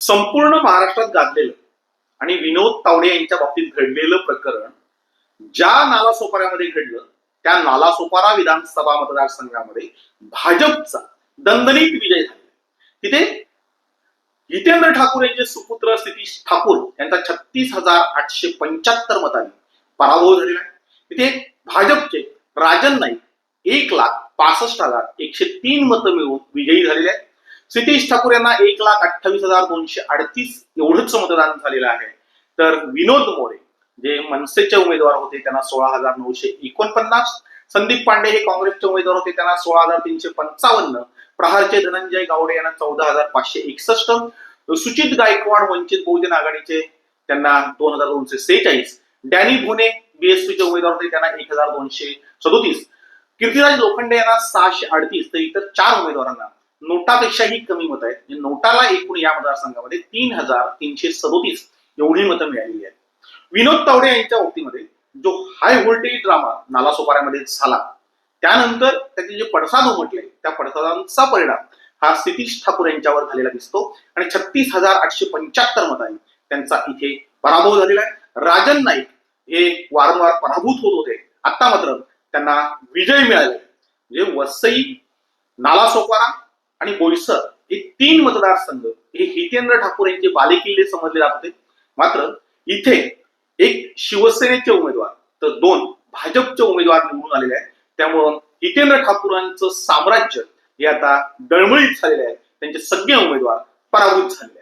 संपूर्ण महाराष्ट्रात गाजलेलं. आणि विनोद तावडे यांच्या बाबतीत घडलेलं प्रकरण ज्या नालासोपाऱ्यामध्ये घडलं त्या नालासोपारा विधानसभा मतदारसंघामध्ये भाजपचा दणदणीत विजय झाला. तिथे जितेंद्र ठाकूर यांचे सुपुत्र सतीश ठाकूर यांचा छत्तीस हजार आठशे पंच्याहत्तर मतांनी पराभव झालेला आहे तिथे भाजपचे राजन नाईक एक लाख पासष्ट हजार एकशे तीन मतं मिळवून विजयी झालेले आहेत. सितेश ठाकूर यांना एक लाख अठ्ठावीस हजार दोनशे अडतीस एवढंच मतदान झालेलं आहे. तर विनोद मोरे जे मनसेचे उमेदवार होते त्यांना सोळा हजार नऊशे एकोणपन्नास. संदीप पांडे हे काँग्रेसचे उमेदवार होते त्यांना सोळा हजार तीनशे पंचावन्न. प्रहारचे धनंजय गावडे यांना चौदा हजार पाचशे एकसष्ट. सुचित गायकवाड वंचित बहुजन आघाडीचे त्यांना दोन हजार दोनशे सेहेचाळीस. डॅनी भुने बीएसपीचे उमेदवार होते त्यांना एक हजार दोनशे सदोतीस. कीर्तिराज लोखंडे यांना सहाशे अडतीस. तर इतर चार उमेदवारांना नोटापेक्षाही कमी मत आहेत. म्हणजे नोटाला एकूण या मतदारसंघामध्ये तीन हजार तीनशे सदोतीस एवढी मतं मिळालेली आहेत. विनोद तावडे यांच्या बाबतीमध्ये जो हाय व्होल्टेज ड्रामा नालासोपाऱ्यामध्ये झाला त्यानंतर त्याचे जे पडसाद उमटले त्या पडसादांचा परिणाम हा सितीश ठाकूर यांच्यावर झालेला दिसतो. आणि छत्तीस हजार आठशे पंच्याहत्तर मतांनी त्यांचा इथे पराभव झालेला आहे. राजन नाईक हे वारंवार पराभूत होत होते. आता मात्र त्यांना विजय मिळाले म्हणजे वसई नालासोपारा आणि बोईसर हे तीन मतदारसंघ हे हितेंद्र ठाकूर यांचे बालेकिल्ले समजले जात होते. मात्र इथे एक शिवसेनेचे उमेदवार तर दोन भाजपचे उमेदवार निवडून आलेले आहेत. त्यामुळं हितेंद्र ठाकूरांचं साम्राज्य हे आता डळमळीत झालेलं आहे. त्यांचे सगळे उमेदवार पराभूत झाले